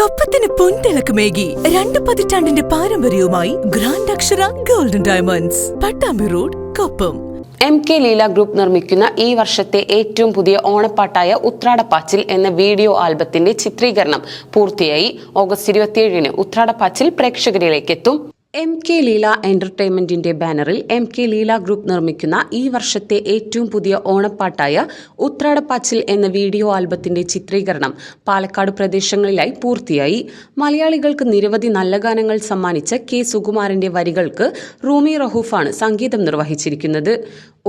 കൊപ്പത്തിന് പൊൻതിളക്കമേകി രണ്ട് പതിറ്റാണ്ടിന്റെ പാരമ്പര്യവുമായി grand Akshara golden diamonds Pattambi road Koppam. M K Leela group നിർമ്മിക്കുന്ന ഈ വർഷത്തെ ഏറ്റവും പുതിയ ഓണപ്പാട്ടായ ഉത്രാടപ്പാച്ചിൽ എന്ന വീഡിയോ ആൽബത്തിന്റെ ചിത്രീകരണം പൂർത്തിയായി. ഓഗസ്റ്റ് ഇരുപത്തിയേഴിന് ഉത്രാടപ്പാച്ചിൽ പ്രേക്ഷകരിലേക്ക് എത്തും എം കെ ലീല എന്റർടൈൻമെന്റിന്റെ ബാനറിൽ എം കെ ലീല ഗ്രൂപ്പ് നിർമ്മിക്കുന്ന ഈ വർഷത്തെ ഏറ്റവും പുതിയ ഓണപ്പാട്ടായ ഉത്രാടപ്പാച്ചിൽ എന്ന വീഡിയോ ആൽബത്തിന്റെ ചിത്രീകരണം പാലക്കാട് പ്രദേശങ്ങളിലായി പൂർത്തിയായി. മലയാളികൾക്ക് നിരവധി നല്ല ഗാനങ്ങൾ സമ്മാനിച്ച കെ സുകുമാരന്റെ വരികൾക്ക് റൂമി റഹൂഫാണ് സംഗീതം നിർവഹിച്ചിരിക്കുന്നത്.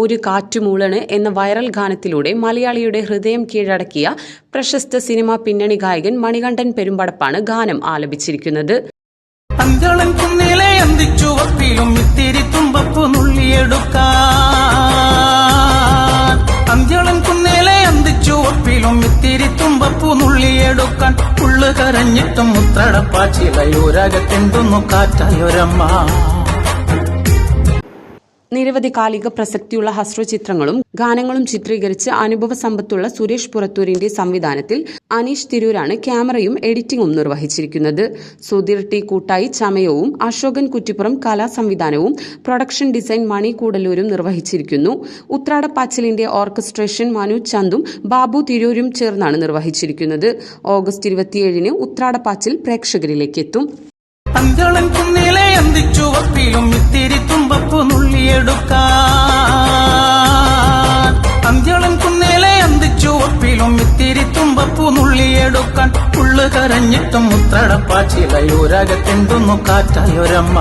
ഒരു കാറ്റുമൂളണ് എന്ന വൈറൽ ഗാനത്തിലൂടെ മലയാളിയുടെ ഹൃദയം കീഴടക്കിയ പ്രശസ്ത സിനിമാ പിന്നണി ഗായകൻ മണികണ്ഠൻ പെരുമ്പടപ്പാണ് ഗാനം ആലപിച്ചിരിക്കുന്നത്. അഞ്ചളം കുന്നിലെ അന്തിച്ചുവപ്പിലും ഇത്തിരി തുമ്പപ്പു നുള്ളിയെടുക്കാൻ അഞ്ചളം കുന്നിലെ അന്തിച്ചുവപ്പിലും ഇത്തിരി തുമ്പപ്പു നുള്ളിയെടുക്കാൻ ഉള്ളു കരഞ്ഞിട്ടും മുത്രടപ്പാച്ചിലയൂരകത്തെന്തുന്നു കാറ്റായൊരമ്മ. നിരവധി കാലിക പ്രസക്തിയുള്ള ഹസ്രചിത്രങ്ങളും ഗാനങ്ങളും ചിത്രീകരിച്ച് അനുഭവ സമ്പത്തുള്ള സുരേഷ് പുറത്തൂരിന്റെ സംവിധാനത്തിൽ അനീഷ് തിരൂരാണ് ക്യാമറയും എഡിറ്റിംഗും നിർവഹിച്ചിരിക്കുന്നത്. സുധീർ ടി കൂട്ടായി ചമയവും അശോകൻ കുറ്റിപ്പുറം കലാ സംവിധാനവും പ്രൊഡക്ഷൻ ഡിസൈൻ മണി കൂടലൂരും നിർവഹിച്ചിരിക്കുന്നു. ഉത്രാടപ്പാച്ചിലിന്റെ ഓർക്കസ്ട്രേഷൻ മനു ചന്ദും ബാബു തിരൂരും ചേർന്നാണ് നിർവഹിച്ചിരിക്കുന്നത്. ഓഗസ്റ്റ് ഇരുപത്തിയേഴിന് ഉത്രാടപ്പാച്ചിൽ പ്രേക്ഷകരിലേക്ക് എത്തും നുള്ളിയെടുക്കാൻ അഞ്ചളം കുന്നേലെ അന്തിച്ചുവപ്പിലും ഇത്തിരി തുമ്പപ്പു നുള്ളിയെടുക്കാൻ. ഉള്ളു കരഞ്ഞിട്ടും മുത്രടപ്പാച്ചിലയൂരകത്തെന്തുന്നു കാറ്റായൊരമ്മ.